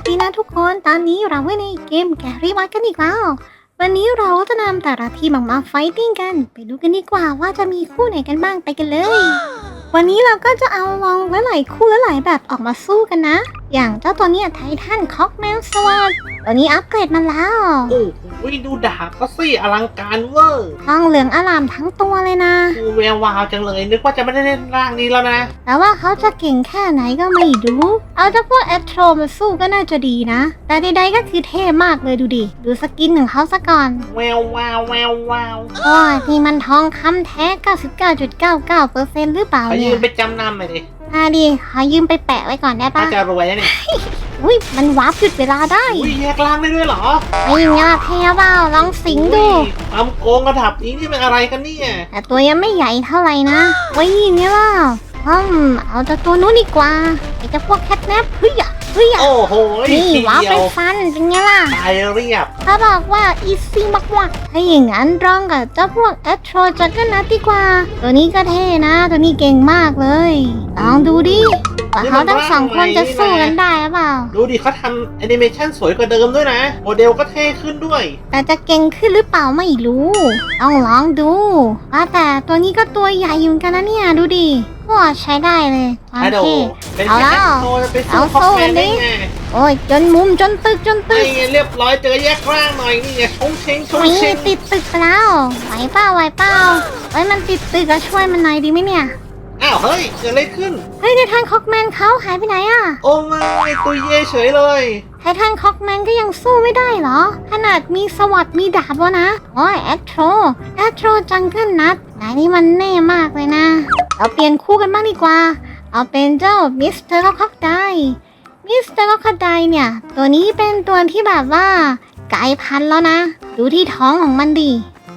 สดีนะทุกคนตอนนี้เราไว้ในเกมแกรี่วัดกันอีกแล้ว วันนี้เราจะนำแต่ละทีมออกมาไฟติ้งกัน ไปดูกันดีกว่าว่าจะมีคู่ไหนกันบ้างไปกันเลย วันนี้เราก็จะเอาลองหลายๆคู่หลายๆแบบออกมาสู้กันนะ อย่างเจ้าตัวเนี้ยไททันคอกแมวสวัสดตัวนี้อัปเกรดมาแล้ว โอ้โหดูดาบเขาสิอลังการเวอร์ทองเหลืองอลามทั้งตัวเลยนะ ดูแวววาวจังเลย นึกว่าจะไม่ได้เล่นร่างนี้แล้วนะ แต่ว่าเขาจะเก่งแค่ไหนก็ไม่รู้ เอาเจ้าพวกแอตโทรมาสู้ก็น่าจะดีนะ แต่ใดๆก็คือเท่มากเลยดูดิ ดูสกินของเขาซะก่อน แวววาวแวววาวโอ้ยนี่มันทองคำแท้ 99.99%หรือเปล่าเขาเนี่ยืยนไปจำนำไปดิ อ่าดิขอยืมไปแปะไว้ก่อนได้ถ้าปะจะรวยนะเนี่ยอุ้ยมันวาร์ปหยุดเวลาได้อุ้ยแยกร่างได้ด้วยเหรอไอ้เงี้ยเท่เปล่าลองสิงดู อุ้ยความโกงระดับนี้นี่เป็นอะไรกันเนี่ยแต่ตัวยังไม่ใหญ่เท่าไหร่นะไว้ยเนี่ยล่ะอืมเอาแต่ตัวนู้นดีกว่าไอ้เจ้าพวกแคทแนปเฮ้ยอะ เฮ้ยอะโอ้โหนี่ทีวาร์ปเดียไปวฟันเป็นไงล่ะตายเรียบเขาบอกว่าอีซี่มากๆถ้าอย่างนั้นลองกับเจ้าพวกแอตโทรจักรนัดดีกว่า ตัวนี้ก็เท่นะ ตัวนี้เก่งมากเลย ลองดูดิ ว่าเขาทั้งสองคนจะสู้กันได้หรือเปล่า ดูดิเขาทำแอนิเมชันสวยกว่าเดิมด้วยนะ โมเดลก็เท่ขึ้นด้วย แต่จะเก่งขึ้นหรือเปล่าไม่รู้ต้องลองดูว่าแต่ตัวนี้ก็ตัวใหญ่อยู่เหมือนกันนะเนี่ยดูดิว้าใช้ได้เลยความอะโดเท่เป็นเอาแค่แล้วโตจะไปเอาสู้สู้คอกแมกันนได้ดิไงโอ้ยจนมุมจนตึกจนตึไอ้กไงเรียบร้อยเจอแยกร่างหน่อยนี่ไงชงเชงชงไม่เชงติดตึกไปแล้วไหวเปล่าไหวเปล่าเอ้ยมันติดตึกอะช่วยมันหน่อยดีไหมเนี่ย อ้าวเฮ้ยเกิดอะไรขึ้น เฮ้ยไททันคอกแมนเขาหายไปไหนอะโอ้ไม่ตัวเย่เฉยเลย ไททันคอกแมนก็ยังสู้ไม่ได้เหรอ ขนาดมีสวัสดมีดาบแล้วนะโอ้ยแอตโทรแอตโทรจังเกิลนัดนายนี่มันแน่มากเลยนะ เราเปลี่ยนคู่กันบ้างดีกว่า เอาเป็นเจ้ามิสเตอร์คอกไดมิสเตอร์คอกไดเนี่ย ตัวนี้เป็นตัวที่แบบว่ากลายพันธุ์แล้วนะ ดูที่ท้องของมันดิ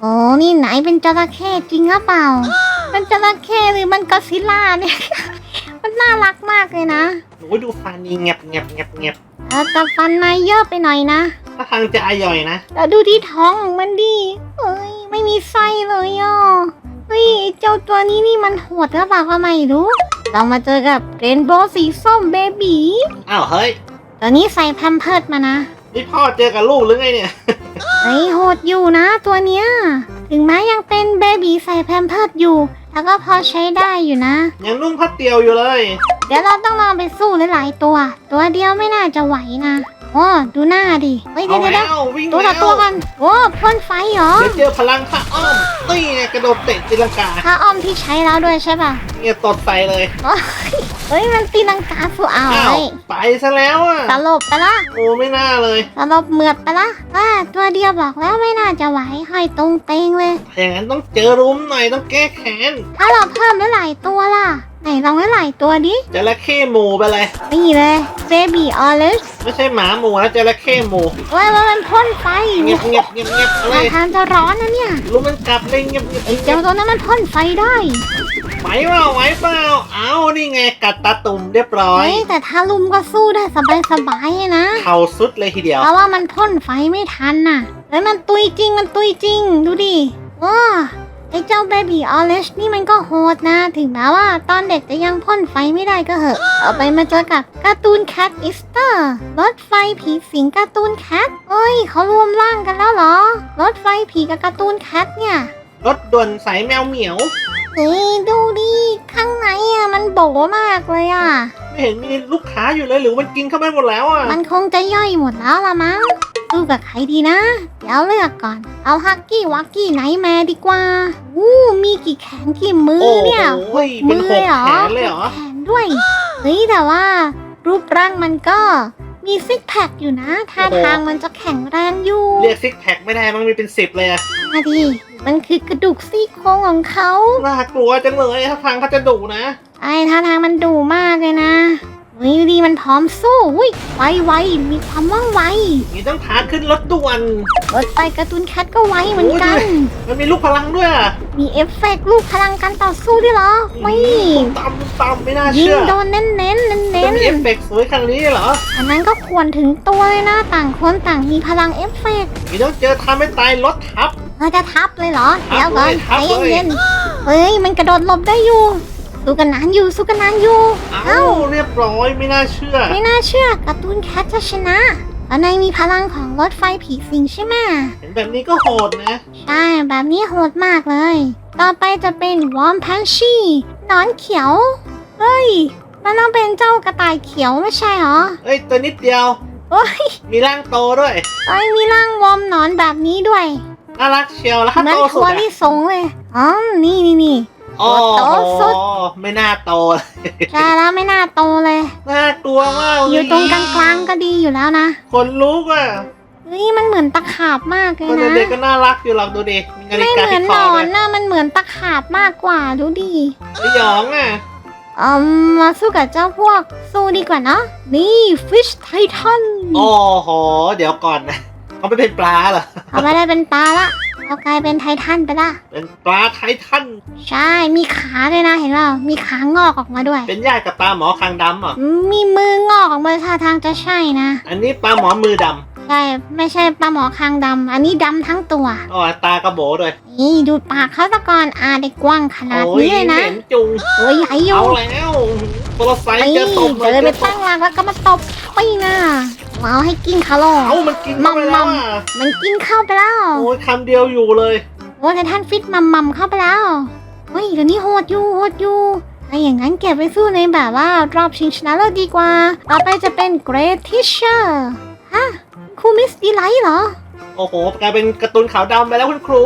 โอ้นี่ไหนเป็นจระเข้จริงหรือเปล่า มันจระเข้หรือมันก็อดซิลล่าเนี่ย มันน่ารักมากเลยนะหนูดูฟันนี่เงียบเงียบเงียบเงียบเออแต่ฟันนายเยอะไปหน่อยนะถ้าทางจะอร่อยนะแล้วดูที่ท้องของมันดิเอ้ยไม่มีไส้เลยอะเฮ้ยไอ้เจ้าตัวนี้นี่มันโหดหรือเปล่าก็ไม่รู้ เรามาเจอกับเรนโบว์สีส้มเบบีอ้าวเฮ้ย ตัวนี้ใส่แพมเพิร์ดมานะ นี่พ่อเจอกับลูกหรือไงเนี่ย เฮ้ยโหดอยู่นะตัวเนี้ย ถึงแม้ยังเป็นเบบีใส่แพมเพิร์ดอยู่ แล้วก็พอใช้ได้อยู่นะ ยังนุ่งผ้าเตียวอยู่เลย เดี๋ยวเราต้องลองไปสู้หลายๆตัว ตัวเดียวไม่น่าจะไหวนะโอ้ดูหน้าดิเฮ้ยเอาเดี๋ยวเดี๋ยวแล้ววิ่งตัวต่แล้อวตัวกันโอ้พ่นไฟเหรอเดี๋ยวเจอพลังพระอ้อมนี่ไงกระโดดเตะตีลังกาผ้าอ้อมที่ใช้แล้วด้วยใช่ป่ะเนี่ยตดใส่เลยโอ้ย เฮ้ยมันตีลังกาสู้เอาอ้าวเฮ้ยไปซะแล้วอะ สลบไปละโอ้ไม่น่าเลย สลบเหมือดไปละอ่าตัวเดียวบอกแล้วไม่น่าจะไหวห้อยตรงเตงเลย อย่างนั้นต้องเจอรุมหน่อยต้องแก้แค้นถ้าเราเพิ่มหลายๆตัวล่ะ ไหนลองหลายๆตัวดิ จระเข้หมูไปเลย นี่เลยเบบี้ออลิสไม่ใช่หมาหมูนะจระเข้หมูว้ายว่ามันพ่นไฟเงียบเงียบเงียบเงียบเลท่ายทางจะร้อนนะเนี่ย รู้มันกลับเลยเงียบเงียบไอ้เจ้าตัวนั้นมันพ่นไฟได้ ไหวเปล่าไหวเปล่าเอานี่ไงกัดตาตุ่มเรียบร้อยเฮ้ยแต่ถ้าลุมก็สู้ได้สบายๆเลยนะ เข่าสุดเลยทีเดียว เพราะว่ามันพ่นไฟไม่ทันน่ะเฮ้ยมันตุยจริงมันตุยจริง ดูดิว้าไอ้เจ้าเบบี้ออเลชนี่มันก็โหดนะ ถึงแม้ว่าตอนเด็กจะยังพ่นไฟไม่ได้ก็เหอะ เอาไปมาเจอกับการ์ตูนแคทอิสเตอร์รถไฟผีสิงการ์ตูนแคทเอ้ยเขารวมร่างกันแล้วเหรอ รถไฟผีกับการ์ตูนแคทเนี่ย รถด่วนสายแมวเหมียว เฮ้ยดูดิข้างในอะมันโบมากเลยอะ ไม่เห็นมีลูกค้าอยู่เลยหรือมันกินเข้าไปหมดแล้วอะ มันคงจะย่อยหมดแล้วละมั้งสู้กับใครดีนะ เดี๋ยวเลือกก่อน เอาฮักกี้วักกี้ไนท์แมร์ดีกว่าอู้มีกี่แขนกี่มือโอ้โหเนี่ยเป็นมืหกเหรอแขนเลยเหรอแขนด้วย เฮ้ยแต่ว่า รูปร่างมันก็มีซิกแพคอยู่นะท่าทางมันจะแข็งแรงอยู่ เรียกซิกแพคไม่ได้มันมีเป็นสิบเลยอะมาดิ มันคือกระดูกซี่โครงของเขาน่ากลัวจังเลยถ้าฟังเขาจะดุนะไอ้ท่าทางมันดุมากเลยนะเฮ้ยดีมันพร้อมสู้อุ้ยไวไวมีความว่องไวนี่ต้องพาขึ้นรถด่วนรถไฟการ์ตูนแคทก็ไวเหมือนกัน มันมีลูกพลังด้วยอะมีเอฟเฟกต์ลูกพลังการต่อสู้ด้วยเหรอไม่ตำตำไม่น่ายิงเชื่อโดนเน้นเน้นเน้นจะเน้นมีเอฟเฟกต์สวยขนาดนี้เหรออันนั้นก็ควรถึงตัวเลยนะต่างคนต่างมีพลังเอฟเฟกต์นี่ต้องเจอทำให้ตายรถทับ เราจะทับเลยเหรอทับเดี๋ยวก่อนทัใจบเลย เย็นๆเฮ้ย มันกระโดดหลบได้อยู่ สู้กันนานอยู่ สู้กันนานอยู่ เอ้าเรียบร้อยไม่น่าเชื่อ ไม่น่าเชื่อการ์ตูนแคทจะชนะแล้วนมีพลังของรถไฟผีสิงใช่ไหมเห็นแบบนี้ก็โหดนะ ใช่ แบบนี้โหดมากเลย ต่อไปจะเป็นวอมแพนชีนอนเขียว เฮ้ย มันต้องเป็นเจ้ากระต่ายเขียวไม่ใช่เหรอ เอ้ย ตัวนิดเดียว โอ้ย มีร่างโตด้วย เอ้ยมีร่างวอมหนอนแบบนี้ด้วย น่ารักเชียวแล้วถ้าเหมือนโตสุทัดวอะลิสงเลย อ๋อ นี่นี่นี่ โอ้โตโหสุด ไม่น่าโตเลยใช่แล้วไม่น่าโตเลย น่ากลัวมากอยู่ตรงกลางๆก็ดีอยู่แล้วนะคนลุกอะเฮ้ยมันเหมือนตะขาบมากเลยคนนะ เด็กๆก็น่ารักอยู่หรอกดูดิมีนาฬิไม่กาเหมือที่นคหนออด้วนยนะมันเหมือนตะขาบมากกว่าดูดิสยองอะอืมมาสู้กับเจ้าพวกสู้ดีกว่าเนาะนี่ฟิชไททันโอ้โหเดี๋ยวก่อนนะ เขาไม่เป็นปลาเหรอ เขาไม่ได้เป็นปลาละเขากลายเป็นไททันไปละ เป็นปลาไททัน ใช่ มีขาด้วยนะเห็นเปล่ามีขางอกออกมาด้วย เป็นญาติกับปลาหมอคางดำเหรอะมีมืองอกออกมาท่าทางจะใช่นะ อันนี้ปลาหมอมือดใช่ ไม่ใช่ปลาหมอคางดำ อันนี้ดำทั้งตัวำอ๋อ ตากระโบด้วย นี่ดูปากเขาตะกอนอาได้กว้างขนาดโอ้ยนี้เลยนะเหม็นจุงตัวใหญ่อเอายู่แล้วโทรศัพท์นี่จะตบเจอไปตั้งหลักแล้วก็มาตบปีหน้า มาเอาให้กินคาร์โลเอามันกินเข้าไปแล้วอะมันกินเข้าไปแล้วโอ้ยคำเดียวอยู่เลยโอ้ไททันฟิตมัมมัมเข้าไปแล้วเฮ้ยเดี๋ยวนี้โหดอยู่โหดอยู่ถ้าอย่างนั้นเก็บไปสู้ในแบบว่ารอบชิงชนะเลิศดีกว่า ต่อไปจะเป็น Great Teacher ฮะครูมิสดีไลท์เหรอโอ้โหกลายเป็นการ์ตูนขาวดำไปแล้วคุณครู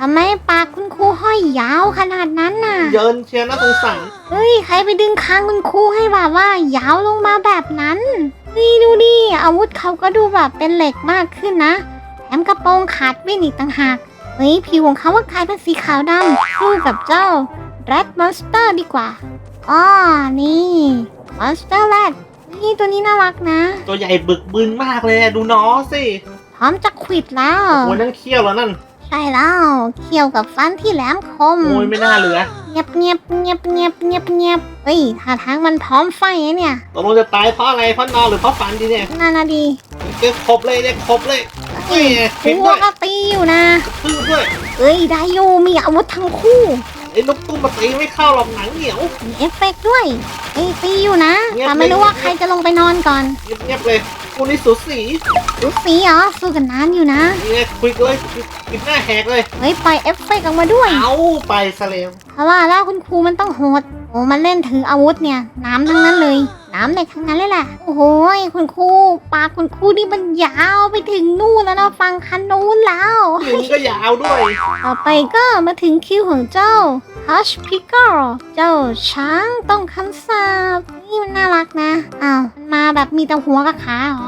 ทำไมปากคุณครูห้อยยาวขนาดนั้นน่ะ เยินเชียร์น่าสงสารเฮ้ย ใครไปดึงคางคุณครูให้แบบว่ายาวลงมาแบบนั้น นี่ดูดิอาวุธเขาก็ดูแบบเป็นเหล็กมากขึ้นนะแถมกระโปรงขาดวิ่นอีกต่างหากเฮ้ยผิวของเขาว่ากลายเป็นสีขาวดำสู้กับเจ้า Red Monster ดีกว่าอ๋อนี่ Monster Red นี่ตัวนี้น่ารักนะ ตัวใหญ่บึกบึนมากเลยอะดูน้องสิ พร้อมจะขวิดแล้วโอ้ยนั่นเขี้ยวแล้วนั่น ใช่แล้วเขี้ยวกับฟันที่แหลมคม โอ้ยไม่น่าเหลือเงียบเงียบเงียบเงียบเงียบเงียบเฮ้ยท่าทางมันพร้อมไฟนะเนี่ยตกลงจะตายเพราะอะไรเพราะนอนหรือเพราะฝันดีเนี่ยน่านาดีเด็กครบเลยเด็กครบเลยนี่ไงพิมพ์หัด้ววยก็ตีอยู่นะ พึ่งด้วยเอ้ยได้อยู่มีอาวุธทั้งคู่ไอ้ลูกตุ้มมาตีไม่เข้าหรอกหนังเหนียวมีเอฟเฟกต์ด้วยเอ้ยตีอยู่นะเงียบแต่ไม่รู้เลยว่าใครจะลงไปนอนก่อนเงียบๆเลย กูนี่สูสีดูสีเหรอสู้กันนานอยู่นะ นี่ไงคุยเลยปิดหน้าแหกเลย เฮ้ยปล่อยเอฟเฟกต์ออกมาด้วย เอาไปซะแล้วเพราะว่าแล้วคุณครูมันต้องโหดโอ้มันเล่นถืออาวุธเนี่ย น้ำทั้งนั้นเลย น้ำเหล็กทั้งนั้นเลยแหละโอ้โหยคุณครูปากคุณครูนี่มันยาวไปถึงนู่นแล้วนะฟังคันนู้นแล้วหญิงก็ยาวด้วย ต่อไปก็มาถึงคิวของเจ้า Hush Pickle เจ้าช้างต้องคำสาบนี่มันน่ารักนะอ้าวมันมาแบบมีแต่หัวกับขาเหรอ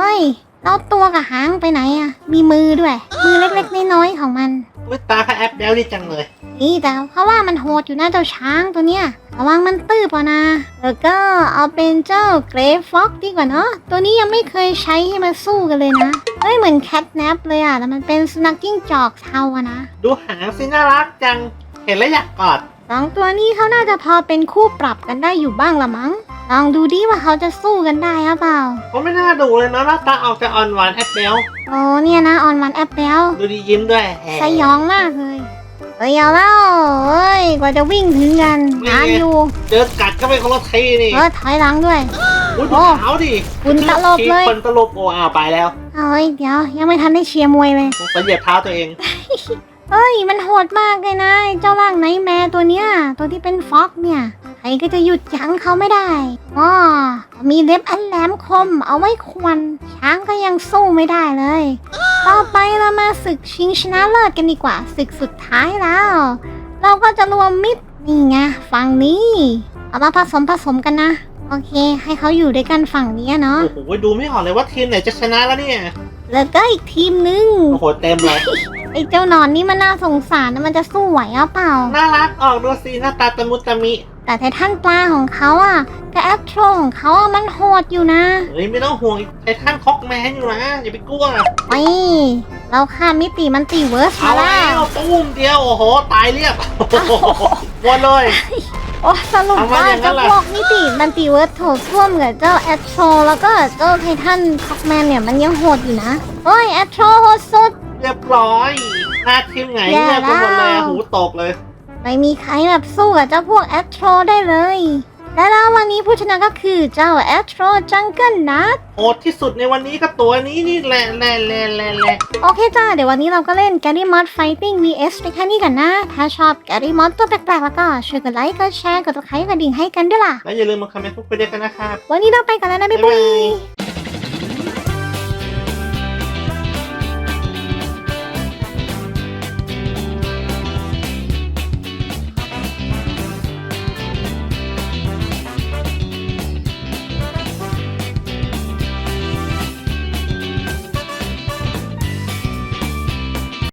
เอ้ยแล้วตัวกับหางไปไหนอะมีมือด้วย มือเล็กๆน้อยๆของมันไม่ตาค่ะแอปแล้วนี่จังเลย นี่แต่เพราะว่ามันโหดอยู่นะเจ้าช้างตัวเนี้ยระวังมันตื้อเปล่านะแล้วก็เอาเป็นเจ้าเกรฟฟ็อกดีกว่าเนาะตัวนี้ยังไม่เคยใช้ให้มาสู้กันเลยนะเฮ้ยเหมือนแคทแนปเลยอะแต่มันเป็นสุนัขจิ้งจอกเทาอะนะดูหางสิน่ารักจัง เห็นแล้วอยากกอด สองตัวนี้เขาน่าจะพอเป็นคู่ปรับกันได้อยู่บ้างละมั้ง ลองดูดิว่าเขาจะสู้กันได้หรือเปล่าเขาไม่น่าดูเลยนะหน้าตาออกจะอ่อนหวานแอปเปิลโอ้เนี่ยนะออนวันแอปเปิลดูดียิ้มด้วยแหม สยองมากเลยเฮ้ยเอาแล้วเอ้ยกว่าจะวิ่งถึงกันนานอยู่เจอกัดก็ไปคนละทีนี่เออถอยหลังด้วย อุ้ยโอ้ดูขาวดิคุณตลบเลย คนตลบโอ้อ้าวไปแล้วเฮ้ยเดี๋ยวยังไม่ทันได้เชียร์มวยเลยผมเหยียบเท้าตัวเองเฮ้ยมันโหดมากเลยนะไอ้เจ้าร่างไนท์แมร์ตัวเนี้ยตัวที่เป็นฟ็อกเนี่ย ใครก็จะหยุดยั้งเขาไม่ได้อ๋อมีเล็บอันแหลมคมเอาไว้ควันช้างก็ยังสู้ไม่ได้เลย ต่อไปเรามาศึกชิงชนะเลิศกันดีกว่าศึกสุดท้ายแล้ว เราก็จะรวมมิตรนี่ไงฝั่งนี้ เอามาผสมผสมกันนะโอเค ให้เขาอยู่ด้วยกันฝั่งนี้เนาะโอ้โหดูไม่ออกเลยว่าทีมไหนจะชนะแล้วเนี่ย แล้วก็อีกทีมนึง โอ้โห เต็มเลยไอ้เจ้าหนอนนี่มันน่าสงสารนะมันจะสู้ไหวหรือเปล่า น่ารักออกดูสิหน้าตาตะมุตะมิ แต่ไททันปลาของเขาอะกับแอปโทรของเขาอะมันโหดอยู่นะเฮ้ยไม่ต้องห่วงไอ้ท่านคอกแมนอยู่นะอย่าไปกลัวไอ้เราข้ามมิติมันติเวิร์สเอามาแล้แล้ววตุ้มเดียวโอ้โหตายเรียบโอ้โหหมดเลย โอ้สรุปเอามาว่าอย่างนั้เจ้านล่ะ พวกมิติมันติเวิร์สโถส้วมกับเจ้าแอปโทรแล้วก็เจ้าไททันคอกแมนเนี่ยมันยังโหดอยู่นะโอ้ยแอปโทรโหดสุด เรียบร้อยหน้าทีมไงแย่เงียบไปหมดเลยแล้ว หูตกเลย ไปไม่มีใครแบบสู้กับเจ้าพวกแอตโทรได้เลย และแล้ววันนี้ผู้ชนะก็คือเจ้าแอตโทรจังเกิลนัทโหดที่สุดในวันนี้ก็ตัวนี้นี่แหละแหละแหละแหละแหละโอเคจ้า เดี๋ยววันนี้เราก็เล่น g a r y Mod Fighting vs ไปแค่นี้กันนะ ถ้าชอบ g a r y Mod ตัวแปลกๆ แล้วก็ช่วยกดไลค์ กดแชร์ กดติดตามกระดิ่งให้กันด้วยล่ะ แล้วอย่าลืมมาคอมเมนต์พูดคุยด้วยกันนะครับ วันนี้เราไปกันแล้วนะ บ๊ายบาย